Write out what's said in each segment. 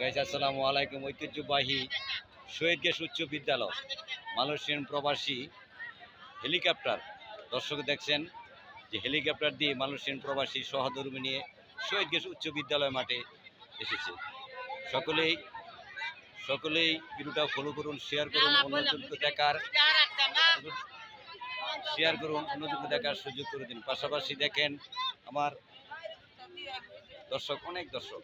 Guys আসসালামু আলাইকুম। ঐতিহ্যবাহী শহীদ গেস উচ্চ বিদ্যালয় মালয়েশিয়ান প্রবাসী হেলিকপ্টার। দর্শক দেখছেন যে হেলিকপ্টার দিয়ে মালয়েশিয়ান প্রবাসী সহধর্মী নিয়ে শহীদ গেস উচ্চ বিদ্যালয় মাঠে এসেছে। সকলেই সকলেই ভিডিওটা ফলো করুন শেয়ার করুন অন্যজনকে দেখার শেয়ার করুন অন্যজনকে দেখার সুযোগ করে দিন। পাশাপাশি দেখেন আমার দর্শক অনেক দর্শক।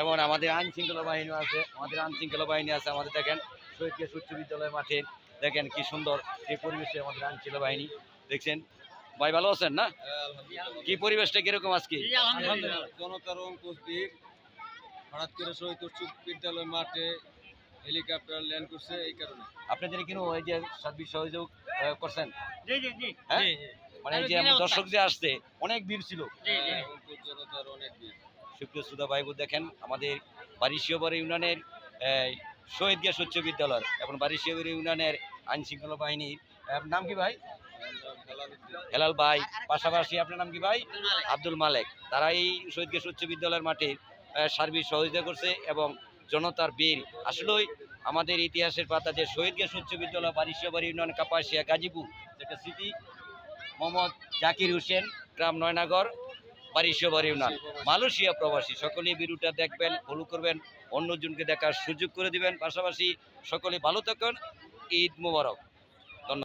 এবং আমাদের আইন শৃঙ্খলা বাহিনী আছে আমাদের আইন শৃঙ্খলা বাহিনী আছে আমাদের দেখেন শহীদ কেশ উচ্চ বিদ্যালয় মাঠে দেখেন কি সুন্দর এই পরিবেশে আমাদের আইন শৃঙ্খলা বাহিনী। দেখছেন? ভাই ভালো আছেন না? কি পরিবেশটা কীরকম আজকে? জনতারণ কুচবির হঠাৎ করে শহীদ উচ্চ বিদ্যালয় মাঠে হেলিকপ্টার ল্যান্ড করছে এই কারণে। আপনাদের কিন্তু ওই যে সার্ভিস সহযোগ করছেন? জি জি জি। হ্যাঁ? মানে যে আমার দর্শক যে আসছে অনেক ভিড় ছিল। এবং জনতার অনেক ভিড়। সুপ্রিয় সুদা ভাইবু দেখেন আমাদের বারিশিয়বর ইউনিয়নের শহীদ গ্যাস উচ্চ বিদ্যালয় এবং বারিশিয়বর ইউনিয়নের আইন শৃঙ্খলা বাহিনীর নাম কি ভাই? হেলাল ভাই। পাশাপাশি আপনার নাম কি ভাই? আব্দুল মালেক। তারা এই শহীদ গ্যাস উচ্চ বিদ্যালয়ের মাঠে সার্বিক সহযোগিতা করছে এবং জনতার বীর আসলেই আমাদের ইতিহাসের পাতা যে শহীদ গ্যাস উচ্চ বিদ্যালয়, বারিশাবাড়ি ইউনিয়ন, কাপাসিয়া, গাজীপুর, যেটা স্মৃতি মোহাম্মদ জাকির হোসেন, গ্রাম নয়নাগর বারিশাবাড়ি ইউনিয়ন। মালয়েশিয়া প্রবাসী সকলে বীরুটা দেখবেন ফলো করবেন, অন্যজনকে দেখার সুযোগ করে দিবেন। পাশাপাশি সকলে ভালো থাকুন, ঈদ মোবারক।